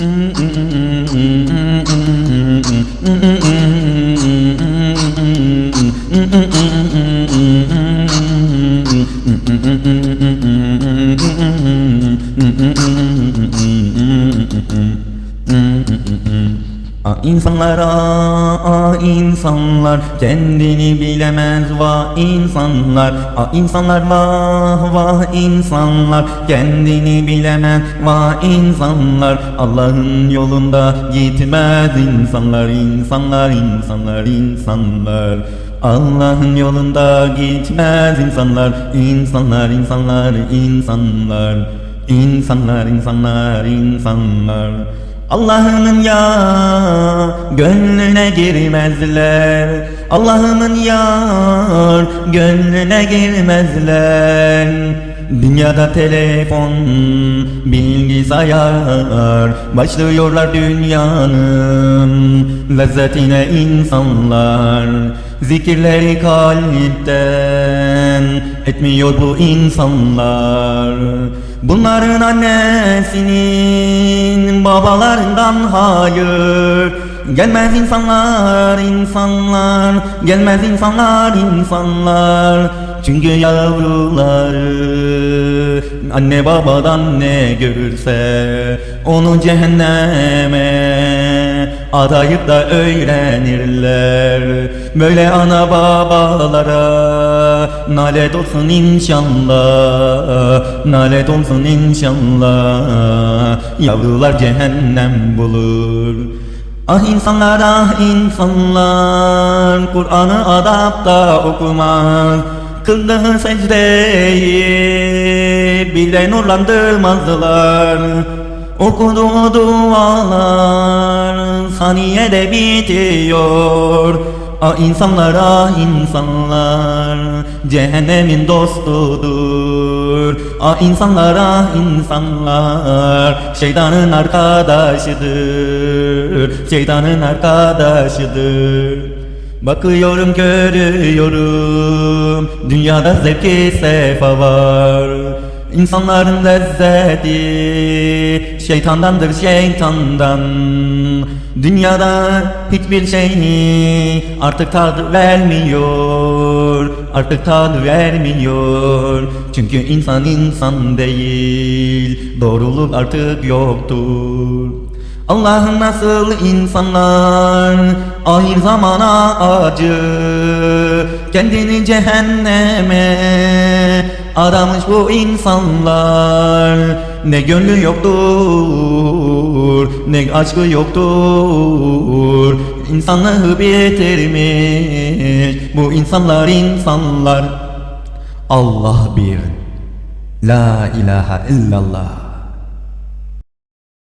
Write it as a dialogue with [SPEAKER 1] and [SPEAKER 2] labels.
[SPEAKER 1] A insanlara a insanlar kendini bilemez va insanlar. A insanlar vah vah insanlar kendini bilemez va insanlar. Allah'ın yolunda gitmez insanlar insanlar insanlar insanlar. Allah'ın yolunda gitmez insanlar insanlar insanlar insanlar. İnsanlar insanlar insanlar Allah'ımın ya gönlüne girmezler. Allah'ımın yar gönlüne girmezler. Dünyada telefon, bilgisayar Başlıyorlar dünyanın lezzetine insanlar Zikirleri kalpten etmiyor bu insanlar. Bunların annesinin babalarından hayır. Gelmez insanlar insanlar. Gelmez insanlar insanlar. Çünkü yavruları Anne babadan ne görürse Onu cehenneme Adayıp da öğrenirler. Böyle ana babalara Nalet olsun inşallah Nalet olsun inşallah. Yavrular cehennem bulur. Ah insanlar ah insanlar Kur'an'ı adapta okumaz. Kıldığı secdeyi bile nurlandırmazlar. Okuduğu dualar saniyede bitiyor. A insanlar ah insanlar cehennemin dostudur. A insanlar ah insanlar şeytanın arkadaşıdır. Şeytanın arkadaşıdır. Bakıyorum görüyorum. Dünyada zevki sefa var İnsanların lezzeti Şeytandandır şeytandan. Dünyada hiçbir şey artık tad vermiyor Artık tad vermiyor. Çünkü insan insan değil Doğruluk artık yoktur. Allah'ım nasıl insanlar ahir zamana acı Kendini cehenneme adamış bu insanlar. Ne gönlü yoktur ne aşkı yoktur. İnsanlığı bitirmiş bu insanlar insanlar. Allah bir La ilahe illallah